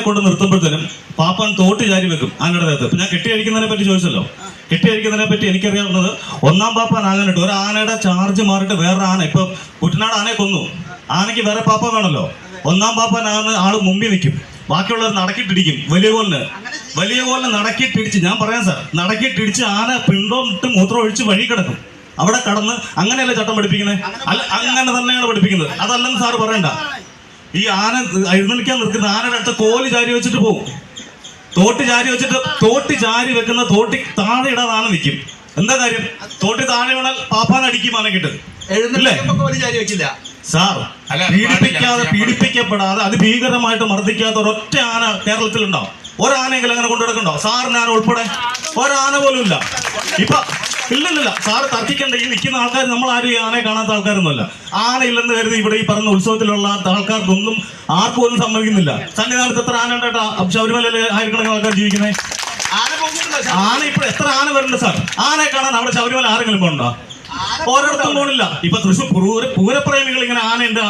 കൊണ്ട് നിർത്തുമ്പോഴത്തേനും പാപ്പാൻ തോട്ട് ചാരി വെക്കും ആനയുടെ ദേഹത്ത്. ഇപ്പൊ ഞാൻ കെട്ടിയഴിക്കുന്നതിനെ പറ്റി ചോദിച്ചല്ലോ. കെട്ടിയഴിക്കുന്നതിനെ പറ്റി എനിക്കറിയാവുന്നത് ഒന്നാം പാപ്പാൻ ആകാനിട്ട് ഒരു ആനയുടെ ചാർജ് മാറിയിട്ട് വേറെ ആന. ഇപ്പൊ കുട്ടനാട് ആനയെ കൊന്നു. ആനയ്ക്ക് വേറെ പാപ്പ വേണമല്ലോ. ഒന്നാം പാപ്പാൻ ആകുന്ന ആൾ മുമ്പിൽ നിൽക്കും. ബാക്കിയുള്ളവർ നടക്കിട്ടിടിക്കും. വലിയ കോലിന്. വലിയ കോലിന് നടക്കിട്ടിടിച്ച്. ഞാൻ പറയാം സാർ നടക്കിട്ടിടിച്ച് ആന പിണ്ടോ ഇട്ട് മൂത്രം ഒഴിച്ച് വഴി കിടക്കും. അവിടെ കടന്ന് അങ്ങനെയല്ലേ ചട്ടം പഠിപ്പിക്കുന്നത്? അല്ല അങ്ങനെ തന്നെയാണ് പഠിപ്പിക്കുന്നത്. അതല്ലെന്ന് സാറ് പറയണ്ട. ഈ ആന എഴുന്നേൽക്കാൻ നിൽക്കുന്ന ആനയുടെ അടുത്ത് കോൽ ചാരി വെച്ചിട്ട് പോകും. തോട്ടി ചാരി വെച്ചിട്ട് തോട്ടി ചാരി വെക്കുന്ന തോട്ടി താഴെ ഇടാൻ ആന നിൽക്കും എന്താ കാര്യം? തോട്ടി താഴെ വീണാൽ പാപ്പാൻ അടിക്കും ആനക്കിട്ട് വെക്കില്ല. സാർ പീഡിപ്പിക്കാതെ പീഡിപ്പിക്കപ്പെടാതെ അതിഭീകരമായിട്ട് മർദ്ദിക്കാത്ത ഒരൊറ്റ ആന കേരളത്തിലുണ്ടാവും. ഒരാനെങ്കിലും അങ്ങനെ കൊണ്ടുനടക്കണ്ടോ സാറിന് ആന ഉൾപ്പെടെ? ഒരാന പോലും ഇല്ല. ഇപ്പൊ ഇല്ലില്ല സാറ് തർക്കിക്കണ്ട. ഈ നിൽക്കുന്ന ആൾക്കാർ നമ്മൾ ആരും ആനയെ കാണാത്ത ആൾക്കാരൊന്നുമല്ല. ആന ഇല്ലെന്ന് കരുതി ഇവിടെ ഈ പറഞ്ഞ ഉത്സവത്തിലുള്ള ആൾക്കാർക്കൊന്നും ആർക്കും ഒന്നും സമ്മതിക്കുന്നില്ല. സന്നിധാനത്ത് എത്ര ആന ഉണ്ടായിട്ടാ ശബരിമലയിൽ ആയിരക്കണക്കിന് ആൾക്കാർ ജീവിക്കുന്നത് ആന ഇപ്പൊ എത്ര ആന വരുന്നുണ്ട് സാർ? ആനയെ കാണാൻ അവിടെ ശബരിമല ആരെങ്കിലും പോകണ്ടോ ഓരോരുത്തരും പോണില്ല. ഇപ്പൊ തൃശ്ശൂർ പൂര പൂരപ്രേമികൾ ഇങ്ങനെ ആനയുണ്ട്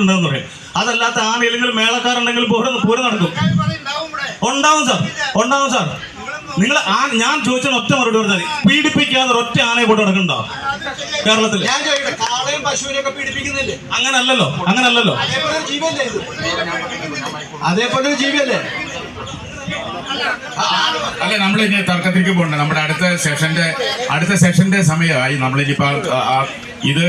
ഉണ്ടെന്ന് പറയും. അതല്ലാത്ത ആന ഇല്ലെങ്കിൽ മേളക്കാരുണ്ടെങ്കിൽ പൂരം പൂര നടക്കും. ഉണ്ടാവും സാർ. ഉണ്ടാവും സാർ. നിങ്ങൾ ആ ഞാൻ ചോദിച്ചാൽ ഒറ്റ മറുപടി പറഞ്ഞാൽ മതി. പീഡിപ്പിക്കാതെ ഒറ്റ ആനയെ കൊണ്ട് നടക്കണ്ടോ? കേരളത്തിൽ അങ്ങനല്ലല്ലോ അങ്ങനല്ലല്ലോ. അതേപോലെ ഒരു ജീവിയല്ലേ ഇത്? അതേപോലെ ജീവിയല്ലേ? അല്ല നമ്മൾ ഇനി തർക്കത്തിലേക്ക് പോകണ്ട. നമ്മുടെ അടുത്ത സെഷന്റെ അടുത്ത സെഷന്റെ സമയമായി നമ്മളിനിപ്പോ ഇത്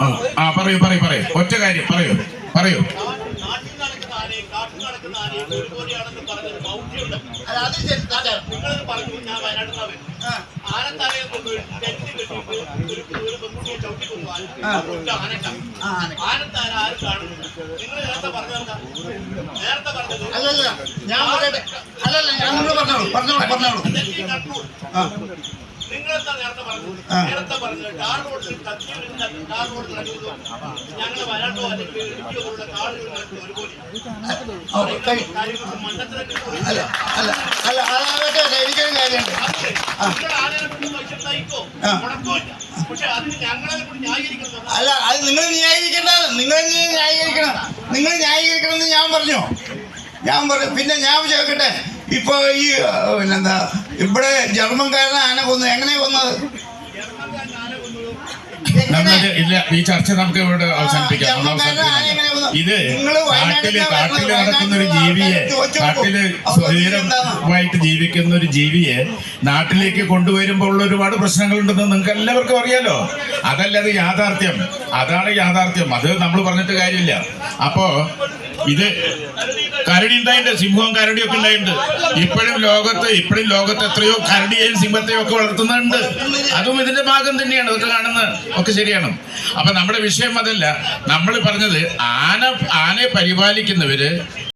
ആ, ആ പറയൂ പറയൂ പറയൂ. ഒറ്റ കാര്യം പറയൂ പറയൂ. അല്ലല്ല ഞാൻ പറയട്ടെ അല്ലല്ല ഞാൻ നിങ്ങൾ പറഞ്ഞോളൂ പറഞ്ഞോളൂ പറഞ്ഞോളൂ നിങ്ങളെന്താ നേരത്തെ പറഞ്ഞത് ആ. നേരത്തെ പറഞ്ഞത് ടാർ റോഡിൽ കത്തിയിലിരുന്ന ടാർ റോഡ് നടക്കുന്നു ഞങ്ങൾ വരാണ്ടോ അല്ലെങ്കിൽ ഇടുക്കിയോ പോലുള്ള കാടുകൾ ഒരുപോലെ ഓ, കഴി- കാര്യങ്ങൾക്ക് അല്ല അതാകട്ടെ എനിക്കൊരു അല്ല അത് നിങ്ങൾ ന്യായീകരിക്കേണ്ട നിങ്ങൾ ന്യായീകരിക്കണം. നിങ്ങൾ ന്യായീകരിക്കണം എന്ന് ഞാൻ പറഞ്ഞു? ഞാൻ പറഞ്ഞു പിന്നെ ഞാൻ ചോദിക്കട്ടെ ഇപ്പൊ ഈ പിന്നെന്താ? ഇവിടെ ജർമ്മൻകാരനെ ആന കൊന്നു എങ്ങനെ? കൊന്നത് ഇല്ല ഈ ചർച്ച നമുക്ക് ഇവിടെ അവസാനിപ്പിക്കാം. ഇത് കാട്ടിൽ കാട്ടിൽ നടക്കുന്ന ഒരു ജീവിയെ. കാട്ടിൽ അപ്പൊ ജീവിക്കുന്ന ഒരു ജീവിയെ നാട്ടിലേക്ക് കൊണ്ടുവരുമ്പോൾ ഉള്ള ഒരുപാട് പ്രശ്നങ്ങളുണ്ടെന്ന് നിങ്ങൾക്ക് എല്ലാവർക്കും അറിയാലോ. അതല്ല അത് യാഥാർത്ഥ്യം. അതാണ് യാഥാർത്ഥ്യം. അത് നമ്മൾ പറഞ്ഞിട്ട് കാര്യമില്ല. അപ്പോ ഇത് കരടി ഉണ്ടായിട്ടുണ്ട് സിംഹവും കരടിയൊക്കെ ഉണ്ടായിട്ടുണ്ട് ഇപ്പോഴും ലോകത്ത് ഇപ്പോഴും ലോകത്ത് എത്രയോ കരടിയെയും സിംഹത്തെയും ഒക്കെ വളർത്തുന്നുണ്ട്. അതും ഇതിന്റെ ഭാഗം തന്നെയാണ് ഇതൊക്കെ കാണുന്നത് ഒക്കെ ശരിയാണ്. അപ്പൊ നമ്മുടെ വിഷയം അതല്ല. നമ്മൾ പറഞ്ഞത് ആന ആനയെ പരിപാലിക്കുന്നവര്